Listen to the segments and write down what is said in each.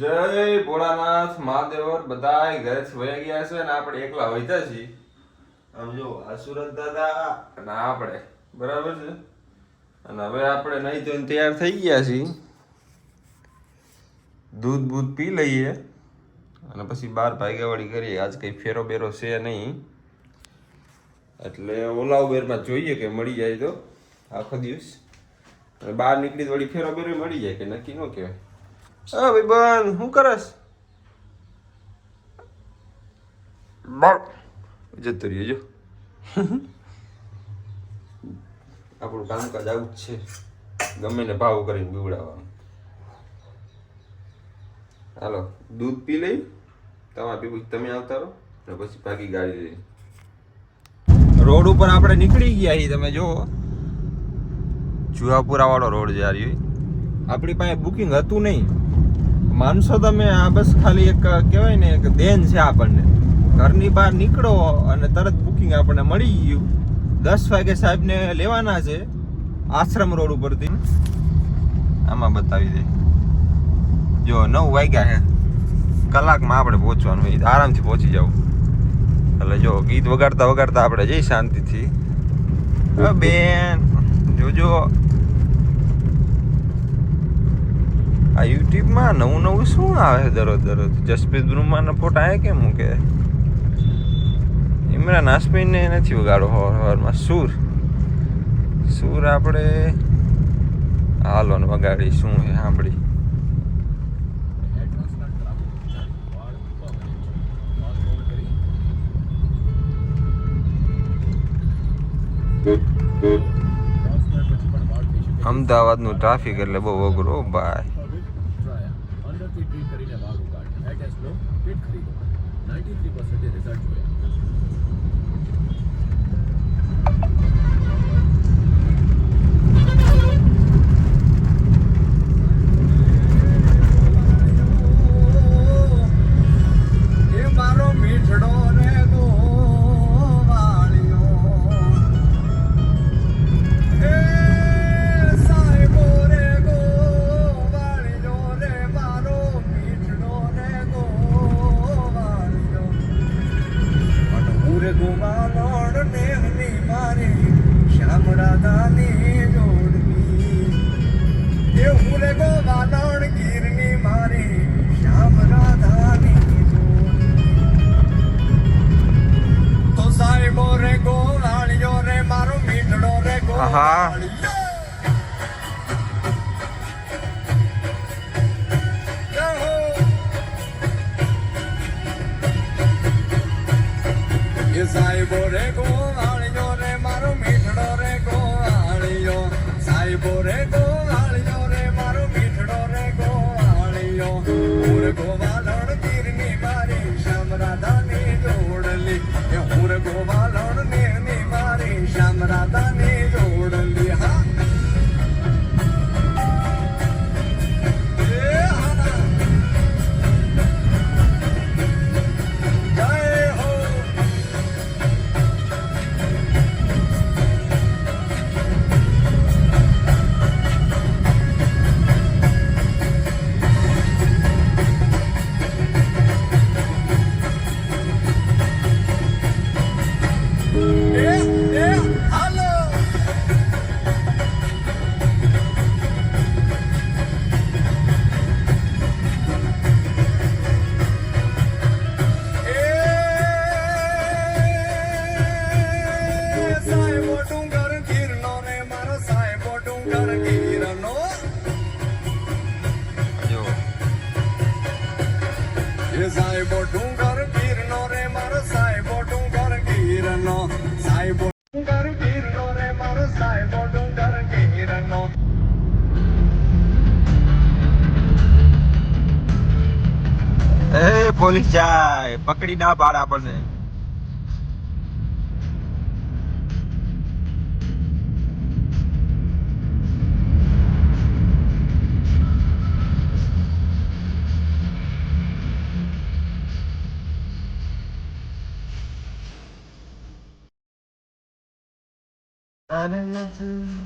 જય ભોળાનાથ મહાદેવર બધા ઘરે વયા ગયા છે અને આપણે એકલા વહીતા છીએ. આમ જો આ સુરત દાદા અને આપણે બરાબર છે? અને હવે આપણે નહીં ધોઈને તૈયાર થઈ ગયા છીએ. દૂધ બૂધ પી લઈએ અને પછી બાર ભાગ્યાવાળી કરીએ. આજ કંઈ ફેરો બેરો છે નહીં. એટલે ઓલા ઉબેરમાં જોઈએ કે મળી જાય તો આખો દિવસ. અને બહાર નીકળી તો વળી ફેરો બેરો મળી જાય કે નક્કી ન કહેવાય. હા ભાઈ બન શું કરસ જતો રહ્યો જો આપણું કામકાજ આવું જ છે. ગમે ને ભાવ કરીને બીવડાવવાનું. હાલો દૂધ પી લઈ. તમારે પીવું તમે આવતા રહો. ને પછી ભાગી ગાડી લઈ રોડ ઉપર આપણે નીકળી ગયા છીએ તમે જુઓ. જુહાપુરા વાળો રોડ જે આ આપણી પાસે બુકિંગ હતું નહીં. માનશો તમે આ બસ ખાલી એક, કહેવાય ને, એક દેન છે આપણને. ઘરની બહાર નીકળો અને તરત બુકિંગ આપણને મળી ગયું. દસ વાગે સાહેબને લેવાના છે આશ્રમ રોડ ઉપરથી. આમાં બતાવી દે. જો નવ વાગ્યા છે કલાકમાં આપણે પહોંચવાનું હોય, આરામથી પહોંચી જવું એટલે જો ગીત વગાડતા વગાડતા આપણે જઈ શાંતિથી. બેન, જોજો. આ યુટ્યુબમાં નવું નવું શું આવે છે દરરોજ દરરોજ? જસપ્રીત બ્રુમાના ફોટા આવે કેમ મૂકે? ઇમરાન હાસમીને નથી વગાડો હવાર હવારમાં. સૂર. સૂર આપણે હાલો ને વગાડી. શું છે સાંભળી? અમદાવાદનું ટ્રાફિક એટલે બહુ અઘરો ભાઈ. ટ્રીટ કરીને વાળ ઉગાડ એટ એસ લો કિટ ખરીદો 93% રિઝલ્ટ જોયા. ખોલી જાય પકડી ના પાડે આપણને I don't know.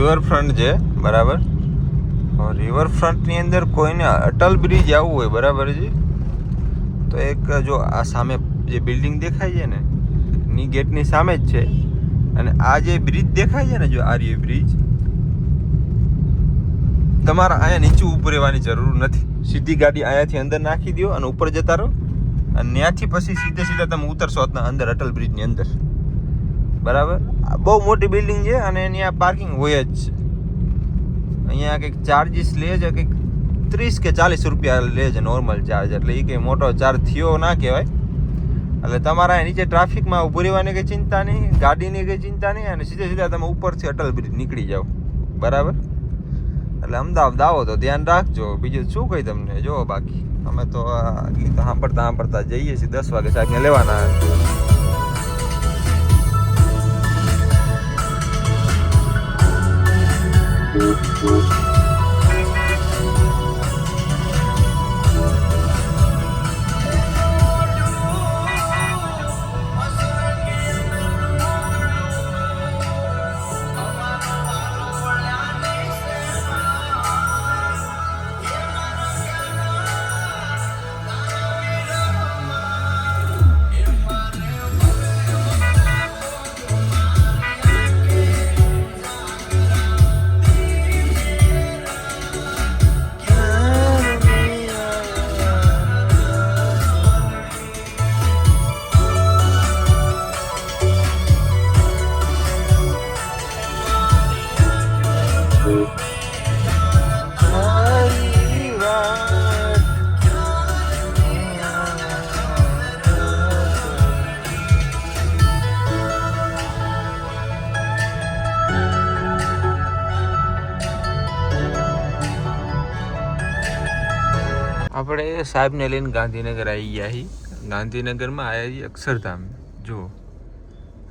રિવરફ્રન્ટ છે, બરાબર? રિવરફ્રન્ટની અંદર કોઈને અટલ બ્રિજ આવવું હોય, બરાબર છે તો એક જો આ સામે જે બિલ્ડિંગ દેખાય છે ને, ની ગેટની સામે જ છે. અને આ જે બ્રિજ દેખાય છે ને, જો આર્ય બ્રિજ તમારે અહીંયા નીચે ઊભું રહેવાની જરૂર નથી. સીધી ગાડી અહીંયાથી અંદર નાખી દો અને ઉપર જતા રહો. અને ત્યાંથી પછી સીધે સીધા તમે ઉતરશો અંદર અટલ બ્રિજની અંદર. બરાબર? બહુ મોટી બિલ્ડિંગ છે અને એની આ પાર્કિંગ હોય જ છે. અહીંયા કંઈક ચાર્જીસ લે છે, કંઈક ત્રીસ કે ચાલીસ રૂપિયા લે છે નોર્મલ ચાર્જ એટલે એ કંઈ મોટો ચાર્જ થયો ના કહેવાય. એટલે તમારા નીચે ટ્રાફિકમાં ઊભું રહેવાની કંઈ ચિંતા નહીં, ગાડીની કંઈ ચિંતા નહીં, અને સીધે સીધા તમે ઉપરથી અટલ બ્રિજ નીકળી જાઓ. બરાબર? એટલે અમદાવાદ આવો તો ધ્યાન રાખજો. બીજું શું કહી તમને? જો બાકી. અમે તો ગીત સાંભળતા સાંભળતા જઈએ છીએ, દસ વાગે સાહેબને લેવાના. Thank you. આપણે સાહેબને લઈને ગાંધીનગર આવી ગયા છીએ ગાંધીનગરમાં આવ્યા છીએ અક્ષરધામ. જો,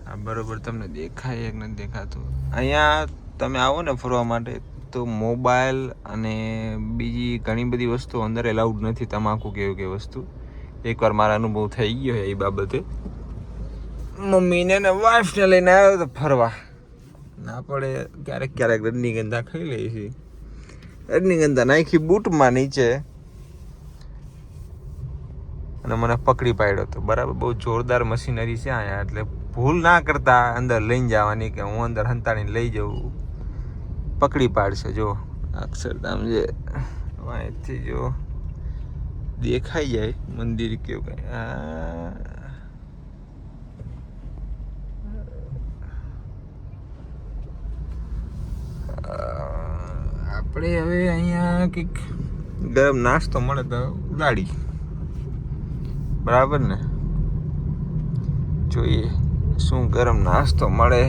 આ બરોબર તમને દેખાય એક નથી દેખાતું? અહીંયા તમે આવો ને ફરવા માટે, તો મોબાઈલ અને બીજી ઘણી બધી વસ્તુઓ અંદર એલાઉડ નથી, તમાકુ કેવું કે વસ્તુ. એકવાર મારા અનુભવ થઈ ગયો એ બાબતે. મમ્મીને ને વાઈફને લઈને આવ્યો તો ફરવા. ના પડે, ક્યારેક ક્યારેક રજનીગંધા ખાઈ લઈએ છીએ રજનીગંધા નાખી બૂટમાં નીચે. અને મને પકડી પાડ્યો હતો બરાબર, બહુ જોરદાર મશીનરી છે અહીંયા, એટલે ભૂલ ના કરતા અંદર લઈને જવાની કે હું અંદર હંતાડીને લઈ જાઉં. પકડી પાડશે, જો. અક્ષરધામ જે અહીંથી જો દેખાઈ જાય, મંદિર કેવું કઈ. આપણે હવે અહીંયા કંઈક ગરમ નાસ્તો મળે તો ઉડાડી બરાબર ને? જોઈએ, શું ગરમ નાસ્તો મળે?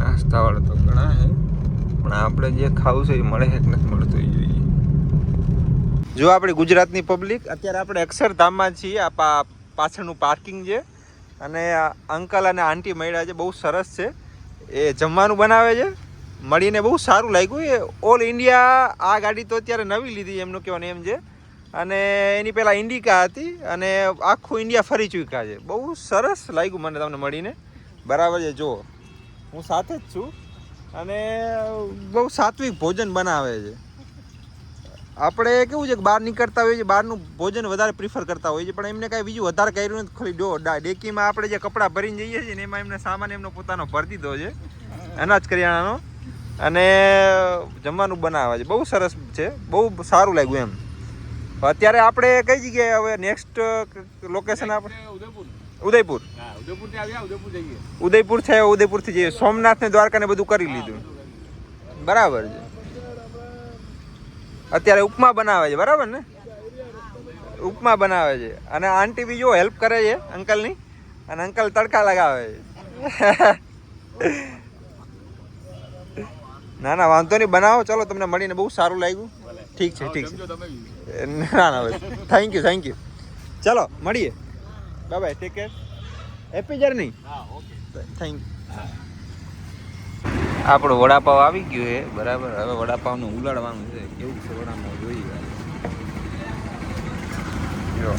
નાસ્તા વાળા તો ઘણા છે પણ આપણે જે ખાવું છે એ મળે છે નથી મળતું એ જોઈએ. જો આપણી ગુજરાતની પબ્લિક અત્યારે આપણે અક્ષરધામમાં છીએ, આ પાછળનું પાર્કિંગ છે, અને અંકલ અને આંટી મળ્યા છે, બહુ સરસ છે. એ જમવાનું બનાવે છે? મળીને બહુ સારું લાગ્યું. એ ઓલ ઇન્ડિયા આ ગાડી તો અત્યારે નવી લીધી, એમનું કહેવાનું એમ છે. અને એની પહેલાં ઇન્ડિકા હતી અને આખું ઇન્ડિયા ફરી ચૂક્યા છે. બહુ સરસ લાગ્યું મને તમને મળીને. બરાબર છે જો હું સાથે જ છું. અને બહુ સાત્વિક ભોજન બનાવે છે. આપણે કેવું છે કે બહાર નીકળતા હોઈએ છીએ, બહારનું ભોજન વધારે પ્રિફર કરતા હોઈએ છીએ, પણ એમને કાંઈ બીજું વધારે કર્યું નથી, ખાલી ડો ડેકીમાં આપણે જે કપડાં ભરીને જઈએ છીએ ને, એમાં એમને સામાન એમનો પોતાનો ભરી દીધો છે. અનાજ કરિયાણાનો. અને જમવાનું બનાવે છે. બહુ સરસ છે. બહુ સારું લાગ્યું એમ. અત્યારે આપણે કઈ જગ્યાએ હવે નેક્સ્ટ લોકેશન આપણે? ઉદયપુર. ઉદયપુર. છે ઉદયપુરથી જઈએ. સોમનાથ ને દ્વારકા ને બધું કરી લીધું. બરાબર છે. અત્યારે ઉપમા બનાવે છે. બરાબર ને? ઉપમા બનાવે છે. અને આંટી બી જો હેલ્પ કરે છે અંકલની. અને અંકલ તડકા લગાવે છે. ના ના વાંધો નહીં બનાવો. ચલો તમને મળીને બહુ સારું લાગ્યું. ઠીક છે ઠીક છે. ના ના ના થેન્ક યુ થેન્ક યુ ચલો મળીએ. Bye bye take care happy journey thank you આપણો વડાપાવ આવી ગયો છે બરાબર? હવે વડાપાવનું ઉલાડવાનું છે. કેવું છે વડાપાવ? જોઈએ. જો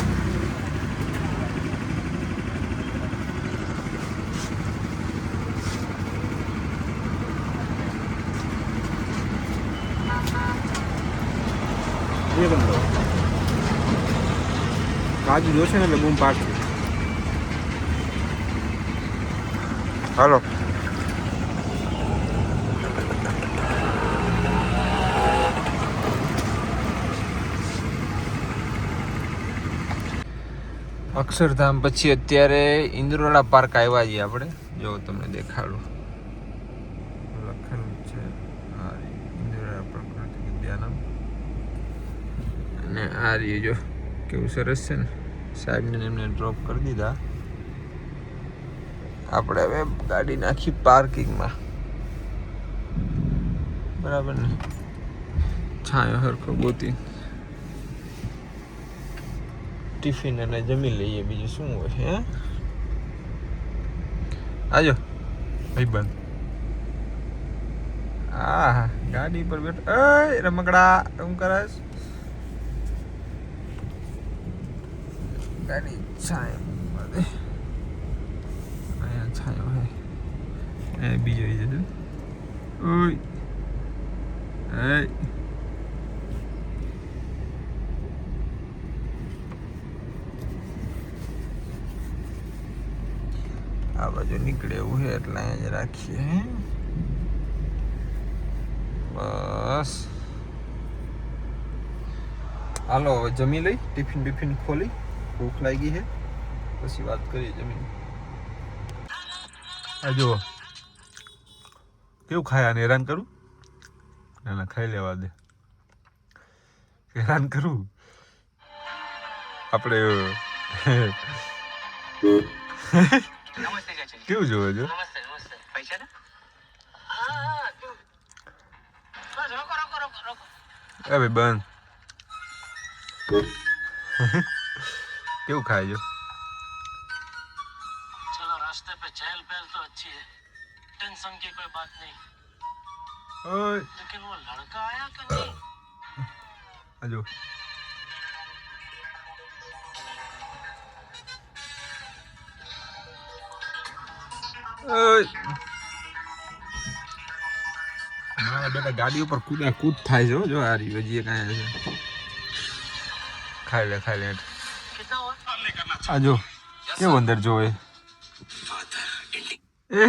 એક નંબર કાજુ જોશે ને એટલે બૂમ પાડશે. હાલો. અક્ષરધામ પછી અત્યારે ઇન્દ્રોડા પાર્ક આવ્યા છીએ આપણે. જો તમને દેખાડું. લખેલું છે ઇન્દ્રોડા પ્રકૃતિ અને આ રહ્યું જો કેવું સરસ છે ને. સાહેબને એમને ડ્રોપ કરી દીધા. આપણે હવે ગાડી નાખી પાર્કિંગમાં. બરાબર ને? છાંયો હરખો ગોતી. ટિફિન અને જમી લઈએ બીજું શું હોય હે? આજો. ભાઈબંધ આ ગાડી પર બેઠો એ રમકડા શું કરસ ગાડી છાય બધે અહીંયા છાયો હે એ બીજો આવી જજો ઓય એ આ બાજુ નીકળે એવું છે એટલે અહીંયા જ રાખીએ હે? બસ. હાલો હવે જમી લઈ ટિફિન બિફિન ખોલી. ભૂખ લાગી છે. પછી વાત કરીએ જમીન. આ જુઓ. કેવું ખાય આને? હેરાન કરું? ના ના ખાઈ લેવા દે. હેરાન કરું? આપણે કેવું જોવે છો નમસ્તે નમસ્તે. પૈસા ને હા તું બસ રોકો રોકો રોકો રોકો. એ ભાઈ બંધ. કેવું ખાય છો चलो रास्ते पे चहल पहल तो अच्छी है टेंशन की कोई बात नहीं ઓય लेकिन वो लड़का आया कि नहीं આ જો ઓય મારા બેટા ગાડી ઉપર કૂદા કૂદ થાય છે હો, જો આ રહ્યું હજી એક અહીંયા છે ખાઈ લે ખાઈ લે कितना हुआ આ જો કેવું અંદર જોવે? એ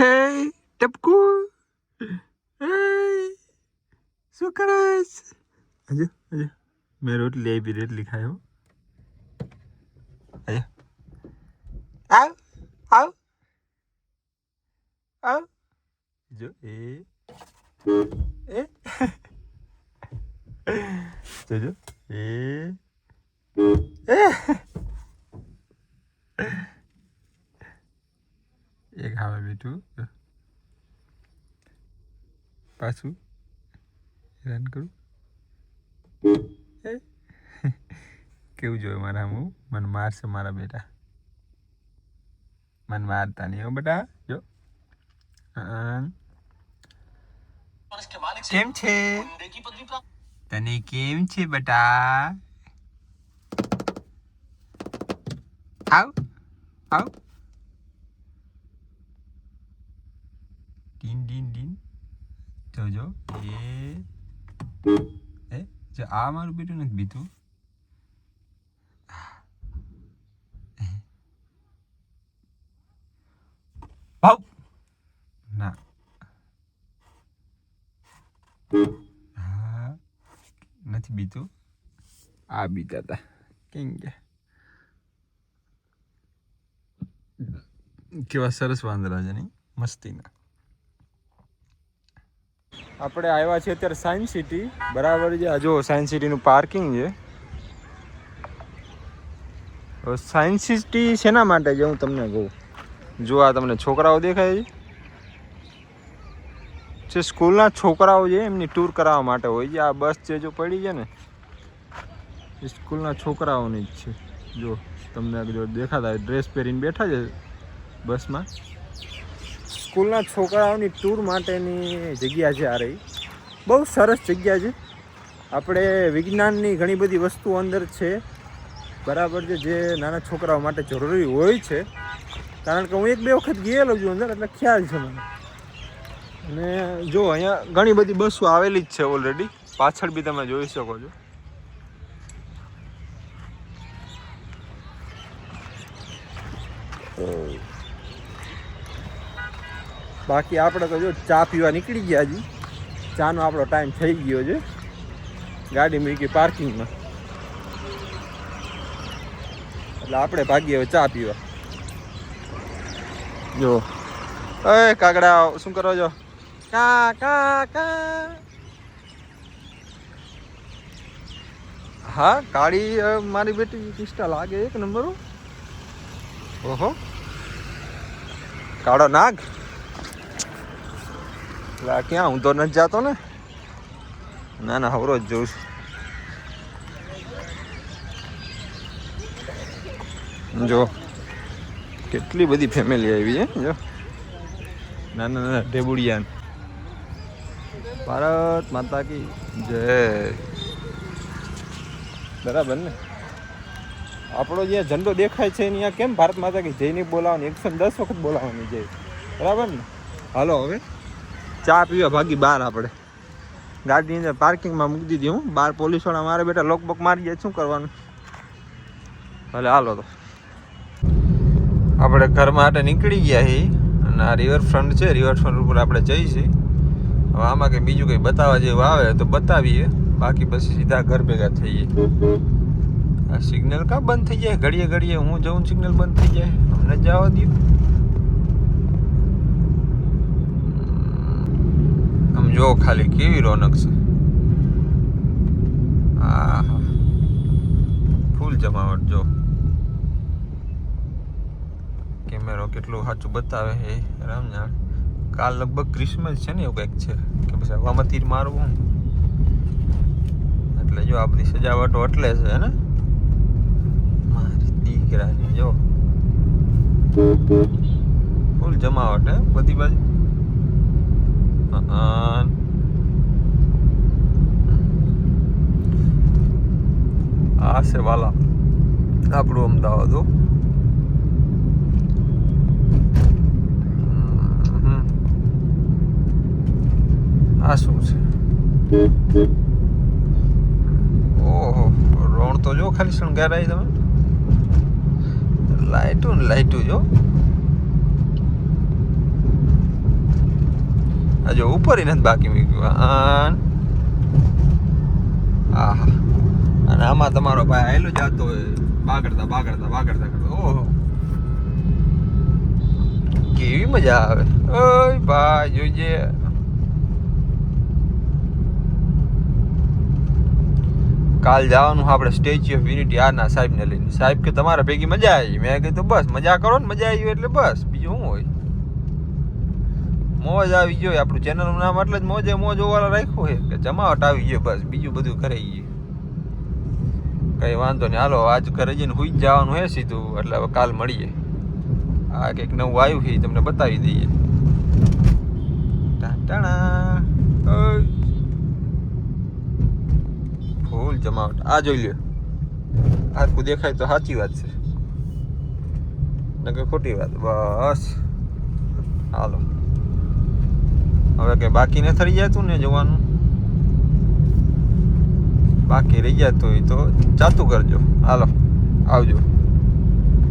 ટપકુ. એ શું કરસ? આજો આજો મેં રોટલી આપી રોટલી ખાયો આજો આવ આવ. આવ. જો એ. એ. જોજો એ. એ. એક આવે બેઠું પાછું હેરાન કરું. કેવું જોયું મારા હું મને મારશે મારા બેટા. મને મારતા નહીં હો બેટા. જો. કેમ છે? તને કેમ છે બેટા? આવ આવ ડીન ડીન ડીન જોજો એ એ જો આ મારું બેટું નથી બીતું ભાવ ના હા નથી બીતું આ બીતા હતા કેમ ગયા કેવા સરસ વાંદરા છે નહીં? મસ્તીના. આપણે આવ્યા છીએ અત્યારે સાયન્સ સિટી. બરાબર છે? આ જો, સાયન્સ સિટીનું પાર્કિંગ છે. સાયન્સ સિટી શેના માટે છે? હું તમને કહું. જો આ તમને છોકરાઓ દેખાય છે. જે સ્કૂલના છોકરાઓ છે, એમની ટૂર કરાવવા માટે હોય છે. આ બસ જે જો પડી છે ને, એ સ્કૂલના છોકરાઓની જ છે. જો તમને જો દેખાતા ડ્રેસ પહેરીને બેઠા છે બસમાં. સ્કૂલના છોકરાઓની ટૂર માટેની જગ્યા છે આ રહી. બહુ સરસ જગ્યા છે. આપણે વિજ્ઞાનની ઘણી બધી વસ્તુઓ અંદર છે. બરાબર છે, જે નાના છોકરાઓ માટે જરૂરી હોય છે. કારણ કે હું એક બે વખત ગયેલો છું અંદર, એટલે ખ્યાલ છે મને. અને જો અહીંયા ઘણી બધી બસો આવેલી જ છે ઓલરેડી પાછળ બી તમે જોઈ શકો છો. બાકી આપણે તો જો ચા પીવા નીકળી ગયા હજી. ચાનો આપણો ટાઈમ થઈ ગયો છે. ગાડી મૂકી પાર્કિંગમાં. એટલે આપણે ભાગીએ હવે ચા પીવા. જો. એ કાગડા, શું કરો છો? કા કા કા. હા, કાળી મારી બેટી કિસ્ટા લાગે એક નંબર. ઓહો. કાળો નાગ? ક્યાં? હું તો નથી જતો ને. ના ના, હવરો જ જોઉં છું. જો, કેટલી બધી ફેમિલી આવી છે જો. નાના નાના ઢેબુડિયાન. ભારત માતા કી જય. બરાબર ને? આપણો જે ઝંડો દેખાય છે એની કેમ ભારત માતા કે જય નહીં બોલાવવાની? એકસો દસ વખત બોલાવવાની જય. બરાબર ને? હાલો હવે. ચા પીવા ભાગી બહાર આપણે. ગાડીની અંદર પાર્કિંગમાં મૂકી દીધી હું. બહાર પોલીસવાળા મારે બેટા લોક બોક મારી જાય શું કરવાનું? ભલે હાલો તો. આપણે ઘર માટે નીકળી ગયા છીએ અને આ રિવરફ્રન્ટ છે. રિવરફ્રન્ટ ઉપર આપણે જઈશું. હવે આમાં કંઈ બીજું કંઈ બતાવવા જેવું આવે તો બતાવીએ. બાકી પછી સીધા ઘર ભેગા થઈએ. આ સિગ્નલ કા બંધ થઈ જાય? ઘડીએ ઘડીએ હું જઉં સિગ્નલ બંધ થઈ જાય? અમને જવા દઉં આમ જો ખાલી કેવી રોનક છે. હા ફૂલ જમાવટ જો કેમેરો કેટલું સાચું બતાવે હે રામ જાણ. કાલ લગભગ ક્રિસમસ છે ને એવું કંઈક છે, કે પછી હવામાં તીર મારવું એટલે જો આ બધી સજાવટો એટલે છે ને? મારી દીકરાની જો ફૂલ જમાવટ, હે, બધી બાજુ. આ છે વાલા. આપણું અમદાવાદ, હો. આ શું છે? ઓહો, રોણ તો જો ખાલી શણગારાય તમે. લાઈટું ને, લાઈટું જો. જો ઉપર નથી બાકી મૂક્યું. આન. આહા. અને આમાં તમારો ભાઈ આયેલો જાતો હોય. બાગડતા બાગડતા બાગડતા કરતો. ઓહો. કેવી મજા આવે. ઓય ભાઈ જોઈજે કાલ જવાનું આપણે સ્ટેચ્યુ ઓફ યુનિટી આના સાહેબને લઈને. સાહેબ કે, તમારા ભેગી મજા આવી? મેં કીધું, બસ, મજા કરો ને, મજા આવી એટલે બસ. બીજું શું હોય? મોજ આવી જોઈએ આપણું ચેનલનું નામ એટલે જ મોજે મોજ ઓવાળા રાખ્યું છે. કે જમાવટ આવી ગયો બસ. બીજું બધું કરાઈ ગયું. કઈ વાંધો નહીં. હાલો, આજ ઘરે જઈને હુઈ જ જવાનું હે સીધું. એટલે હવે કાલ મળીએ. આ કંઈક નવું આવ્યું છે તમને બતાવી દઈએ. ટાટાણા. ઓય. ફૂલ જમાવટ આ જોઈ લ્યો. આખું દેખાય તો સાચી વાત છે. નકર ખોટી વાત. બસ. હાલો. હવે કે બાકી ન થઈ જતું ને જોવાનું? બાકી રહી જતું હોય તો ચાતું કરજો. હાલો. આવજો.